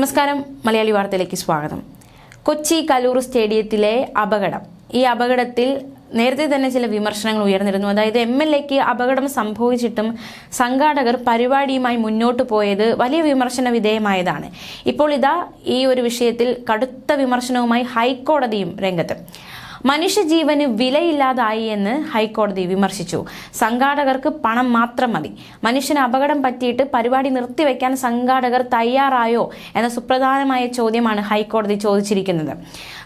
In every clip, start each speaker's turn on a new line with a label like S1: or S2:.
S1: നമസ്കാരം മലയാളി വാർത്തയിലേക്ക് സ്വാഗതം. കൊച്ചി കലൂർ സ്റ്റേഡിയത്തിലെ അപകടം. ഈ അപകടത്തിൽ നേരത്തെ തന്നെ ചില വിമർശനങ്ങൾ ഉയർന്നിരുന്നു. അതായത് എം എൽ എക്ക് അപകടം സംഭവിച്ചിട്ടും സംഘാടകർ പരിപാടിയുമായി മുന്നോട്ട് പോയത് വലിയ വിമർശന വിധേയമായതാണ്. ഇപ്പോൾ ഇതാ ഈ ഒരു വിഷയത്തിൽ കടുത്ത വിമർശനവുമായി ഹൈക്കോടതിയും രംഗത്ത്. മനുഷ്യജീവന് വിലയില്ലാതായി എന്ന് ഹൈക്കോടതി വിമർശിച്ചു. സംഘാടകർക്ക് പണം മാത്രം മതി. മനുഷ്യന് അപകടം പറ്റിയിട്ട് പരിപാടി നിർത്തിവെക്കാൻ സംഘാടകർ തയ്യാറായോ എന്ന സുപ്രധാനമായ ചോദ്യമാണ് ഹൈക്കോടതി ചോദിച്ചിരിക്കുന്നത്.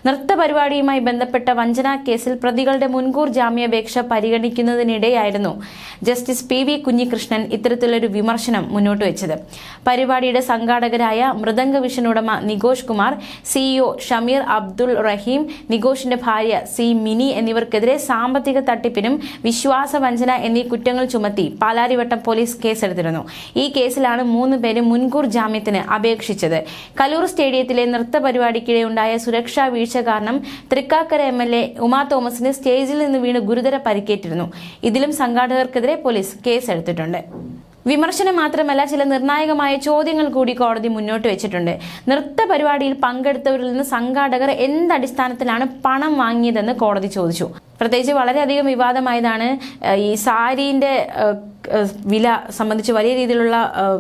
S1: നൃത്ത പരിപാടിയുമായി ബന്ധപ്പെട്ട വഞ്ചനാ കേസിൽ പ്രതികളുടെ മുൻകൂർ ജാമ്യാപേക്ഷ പരിഗണിക്കുന്നതിനിടെയായിരുന്നു ജസ്റ്റിസ് പി വി കുഞ്ഞികൃഷ്ണൻ ഇത്തരത്തിലൊരു വിമർശനം മുന്നോട്ട് വെച്ചത്. പരിപാടിയുടെ സംഘാടകരായ മൃദംഗ വിഷൻ ഉടമ നികോഷ് കുമാർ സിഇഒ ഷമീർ അബ്ദുൾ റഹീം നിഗോഷിന്റെ ഭാര്യ സി മിനി എന്നിവർക്കെതിരെ സാമ്പത്തിക തട്ടിപ്പിനും വിശ്വാസവഞ്ചന എന്നീ കുറ്റങ്ങൾ ചുമത്തി പാലാരിവട്ടം പോലീസ് കേസെടുത്തിരുന്നു. ഈ കേസിലാണ് മൂന്ന് പേര് മുൻകൂർ ജാമ്യത്തിന് അപേക്ഷിച്ചത്. കലൂർ സ്റ്റേഡിയത്തിലെ നൃത്ത പരിപാടിക്കിടെ ഉണ്ടായ സുരക്ഷാ വീഴ്ച കാരണം Thrikkakara M L A Uma തോമസിന് സ്റ്റേജിൽ നിന്ന് വീണ് ഗുരുതര പരിക്കേറ്റിരുന്നു. ഇതിലും സംഘാടകർക്കെതിരെ പോലീസ് കേസെടുത്തിട്ടുണ്ട്. വിമർശനം മാത്രമല്ല ചില നിർണായകമായ ചോദ്യങ്ങൾ കൂടി കോടതി മുന്നോട്ട് വെച്ചിട്ടുണ്ട്. നൃത്ത പരിപാടിയിൽ പങ്കെടുത്തവരിൽ നിന്ന് സംഘാടകർ എന്തടിസ്ഥാനത്തിലാണ് പണം വാങ്ങിയതെന്ന് കോടതി ചോദിച്ചു. പ്രത്യേകിച്ച് വളരെയധികം വിവാദമായതാണ് ഈ സാരീന്റെ വില സംബന്ധിച്ച് വലിയ രീതിയിലുള്ള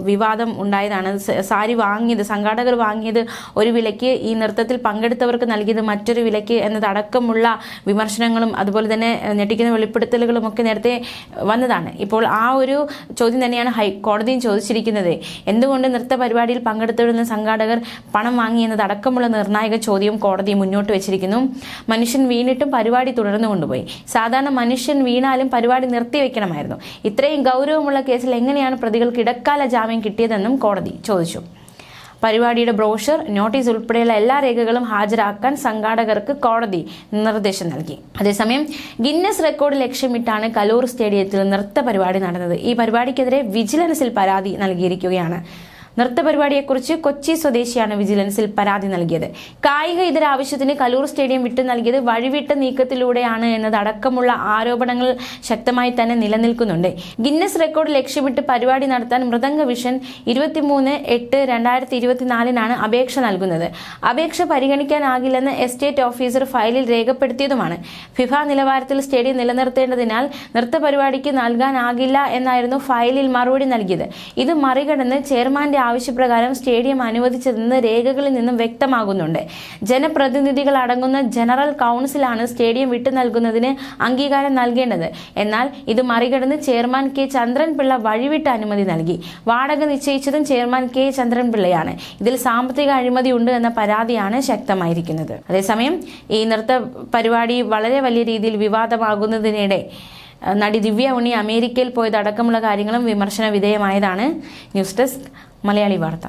S1: വിവാദം ഉണ്ടായതാണ്. സാരി വാങ്ങിയത് സംഘാടകർ വാങ്ങിയത് ഒരു വിലയ്ക്ക് ഈ നൃത്തത്തിൽ പങ്കെടുത്തവർക്ക് നൽകിയത് മറ്റൊരു വിലയ്ക്ക് എന്നതടക്കമുള്ള വിമർശനങ്ങളും അതുപോലെ തന്നെ ഞെട്ടിക്കുന്ന വെളിപ്പെടുത്തലുകളും ഒക്കെ നേരത്തെ വന്നതാണ്. ഇപ്പോൾ ആ ഒരു ചോദ്യം തന്നെയാണ് ഹൈക്കോടതിയും ചോദിച്ചിരിക്കുന്നത്. എന്തുകൊണ്ട് നൃത്ത പരിപാടിയിൽ പങ്കെടുത്തിരുന്ന സംഘാടകർ പണം വാങ്ങി എന്നതടക്കമുള്ള നിർണായക ചോദ്യം കോടതി മുന്നോട്ട് വെച്ചിരിക്കുന്നു. മനുഷ്യൻ വീണിട്ടും പരിപാടി തുടർന്നു കൊണ്ടുപോയി. സാധാരണ മനുഷ്യൻ വീണാലും പരിപാടി നിർത്തിവെക്കണമായിരുന്നു ഇത്രയും ഗൗരവമുള്ള കേസിൽ എങ്ങനെയാണ് പ്രതികൾക്ക് ഇടക്കാല ജാമ്യം കിട്ടിയതെന്നും കോടതി ചോദിച്ചു. പരിപാടിയുടെ ബ്രോഷർ നോട്ടീസ് ഉൾപ്പെടെയുള്ള എല്ലാ രേഖകളും ഹാജരാക്കാൻ സംഘാടകർക്ക് കോടതി നിർദ്ദേശം നൽകി. അതേസമയം ഗിന്നസ് റെക്കോർഡ് ലക്ഷ്യമിട്ടാണ് കലൂർ സ്റ്റേഡിയത്തിൽ നൃത്ത പരിപാടി നടന്നത്. ഈ പരിപാടിക്കെതിരെ വിജിലൻസിൽ പരാതി നൽകിയിരിക്കുകയാണ്. നൃത്ത പരിപാടിയെക്കുറിച്ച് കൊച്ചി സ്വദേശിയാണ് വിജിലൻസിൽ പരാതി നൽകിയത്. കായിക ഇതര ആവശ്യത്തിന് കലൂർ സ്റ്റേഡിയം വിട്ടു നൽകിയത് വഴിവിട്ട നീക്കത്തിലൂടെയാണ് എന്നതടക്കമുള്ള ആരോപണങ്ങൾ ശക്തമായി തന്നെ നിലനിൽക്കുന്നുണ്ട്. ഗിന്നസ് റെക്കോർഡ് ലക്ഷ്യമിട്ട് പരിപാടി നടത്താൻ മൃദംഗ വിഷൻ ഇരുപത്തിമൂന്ന് എട്ട് രണ്ടായിരത്തി ഇരുപത്തിനാലിനാണ് അപേക്ഷ നൽകുന്നത്. അപേക്ഷ പരിഗണിക്കാനാകില്ലെന്ന് എസ്റ്റേറ്റ് ഓഫീസർ ഫയലിൽ രേഖപ്പെടുത്തിയതുമാണ്. ഫിഫ നിലവാരത്തിൽ സ്റ്റേഡിയം നിലനിർത്തേണ്ടതിനാൽ നൃത്ത പരിപാടിക്ക് നൽകാനാകില്ല എന്നായിരുന്നു ഫയലിൽ മറുപടി നൽകിയത്. ഇത് മറികടന്ന് ചെയർമാന്റെ ആവശ്യപ്രകാരം സ്റ്റേഡിയം അനുവദിച്ചതെന്ന് രേഖകളിൽ നിന്നും വ്യക്തമാകുന്നുണ്ട്. ജനപ്രതിനിധികൾ അടങ്ങുന്ന ജനറൽ കൗൺസിലാണ് സ്റ്റേഡിയം വിട്ടു നൽകുന്നതിന് അംഗീകാരം നൽകേണ്ടത്. എന്നാൽ ഇത് മറികടന്ന് ചെയർമാൻ കെ ചന്ദ്രൻപിള്ള വഴിവിട്ട് അനുമതി നൽകി. വാടക നിശ്ചയിച്ചതും ചെയർമാൻ കെ ചന്ദ്രൻപിള്ളയാണ്. ഇതിൽ സാമ്പത്തിക അഴിമതി ഉണ്ട് എന്ന പരാതിയാണ് ശക്തമായിരിക്കുന്നത്. അതേസമയം ഈ നൃത്ത പരിപാടി വളരെ വലിയ രീതിയിൽ വിവാദമാകുന്നതിനിടെ നടി ദിവ്യ ഉണ്ണി അമേരിക്കയിൽ പോയതടക്കമുള്ള കാര്യങ്ങളും വിമർശന വിധേയമായതാണ് ന്യൂസ് ഡെസ്ക് മലയാളി വാർത്ത.